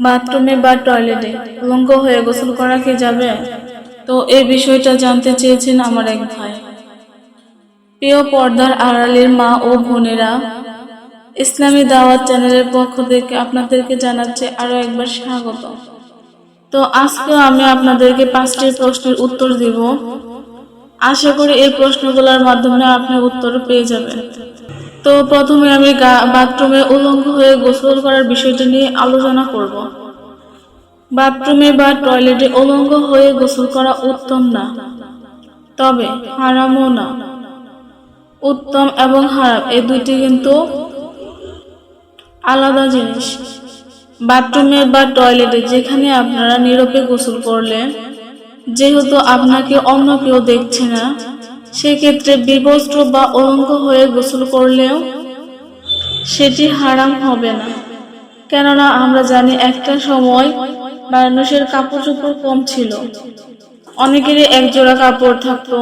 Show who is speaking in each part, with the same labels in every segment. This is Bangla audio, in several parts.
Speaker 1: বাথরুমে বা টয়লেটে, উলঙ্গ হয়ে গোসল করা কি যাবে? তো এই বিষয়টা জানতে চেয়েছেন আমার এক ভাই। প্রিয় পর্দার আড়ালের মা ও বোনেরা, ইসলামী দাওয়াত চ্যানেলের পক্ষ থেকে আপনাদেরকে জানাচ্ছে আরও একবার স্বাগত। তো আজকে আমি আপনাদেরকে পাঁচটি প্রশ্নের উত্তর দিব। আশা করি এই প্রশ্নগুলোর মাধ্যমে আপনি উত্তর পেয়ে যাবেন। তো প্রথমে আমি বাথরুমে উলঙ্গ হয়ে গোসল করার বিষয়টি নিয়ে আলোচনা করব। বাথরুমে বা টয়লেটে উলঙ্গ হয়ে গোসল করা উত্তম না, তবে হারামও না। উত্তম এবং হারাম এই দুইটি কিন্তু আলাদা জিনিস। বাথরুমে বা টয়লেটে যেখানে আপনারা নীরবে গোসল করলেন, যেহেতু আপনাকে অন্য কেউ দেখছে না সেক্ষেত্রে বিবস্ত্র বা অলঙ্ক হয়ে গোসল করলেও সেটি হারাম হবে না। কেননা আমরা জানি একটা সময় মানুষের কাপড় চোপড় কম ছিল। অনেকেরই এক জোড়া কাপড় থাকতো,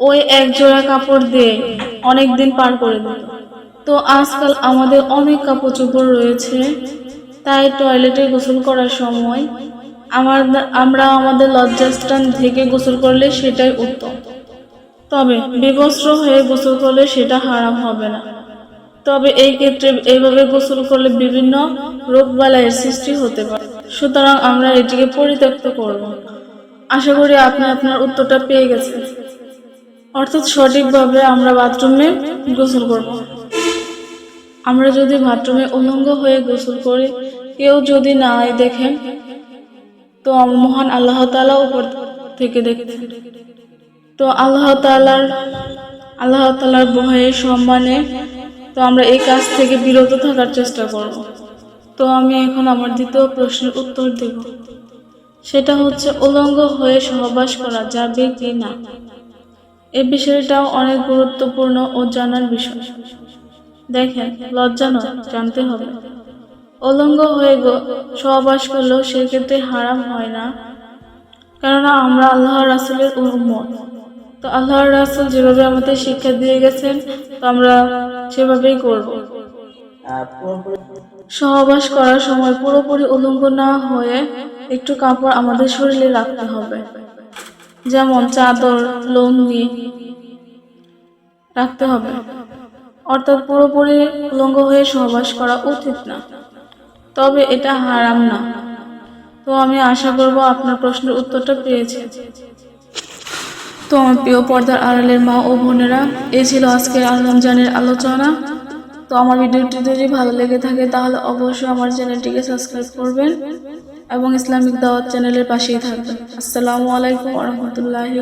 Speaker 1: ওই এক জোড়া কাপড় দিয়ে অনেক দিন পার করে দিত। তো আজকাল আমাদের অনেক কাপড় চোপড় রয়েছে, তাই টয়লেটে গোসল করার সময় আমার আমরা আমাদের লজ্জাস্থান থেকে গোসল করলে সেটাই উত্তম। তবে বিবস্ত্র হয়ে গোসল করলে সেটা হারাম হবে না। তবে এই ক্ষেত্রে এইভাবে গোসল করলে বিভিন্ন রোগ বালাইয়ের সৃষ্টি হতে পারে। সুতরাং আমরা এটিকে পরিত্যক্ত করব। আশা করি আপনি আপনার উত্তরটা পেয়ে গেছেন। অর্থাৎ সঠিকভাবে আমরা বাথরুমে গোসল করব। আমরা যদি বাথরুমে উলঙ্গ হয়ে গোসল করি, কেউ যদি না দেখেন, তো মহান আল্লাহ তাআলা উপর থেকে দেখতেন তো আল্লাহ তাআলার আল্লাহ তাআলার ভয়ে, সম্মানে তো আমরা এই কাজ থেকে বিরত থাকার চেষ্টা করব। তো আমি এখন আমার দ্বিতীয় প্রশ্নের উত্তর দেব। সেটা হচ্ছে উলঙ্গ হয়ে সহবাস করা যাবে কি না? এ বিষয়টাও অনেক গুরুত্বপূর্ণ ও জানার বিষয়। দেখেন, লজ্জা নয়, জানতে হবে। উলঙ্গ হয়ে সহবাস করলেও সেক্ষেত্রে হারাম হয় না। কেননা আমরা আল্লাহ রাসুলের উম্মত। তো আল্লাহ রাসুল যেভাবে আমাদের শিক্ষা দিয়ে গেছেন তো আমরা সেভাবেই করব। সহবাস করার সময় পুরোপুরি উলঙ্গ না হয়ে একটু কাপড় আমাদের শরীরে রাখতে হবে। যেমন চাদর লুঙ্গি রাখতে হবে। অর্থাৎ পুরোপুরি উলঙ্গ হয়ে সহবাস করা উচিত না। তবে এটা হারাম না। তো আমি আশা করব আপনার প্রশ্নের উত্তরটা পেয়েছেন। তো আমার প্রিয় পর্দার আড়ালের মা ও বোনেরা, এ ছিল আজকের আলমজানের আলোচনা। তো আমার ভিডিওটি যদি ভালো লেগে থাকে, তাহলে অবশ্যই আমার চ্যানেলটিকে সাবস্ক্রাইব করবেন এবং ইসলামিক দাওয়াত চ্যানেলের পাশেই থাকবেন। আসসালামু আলাইকুম রহমতুল্লাহি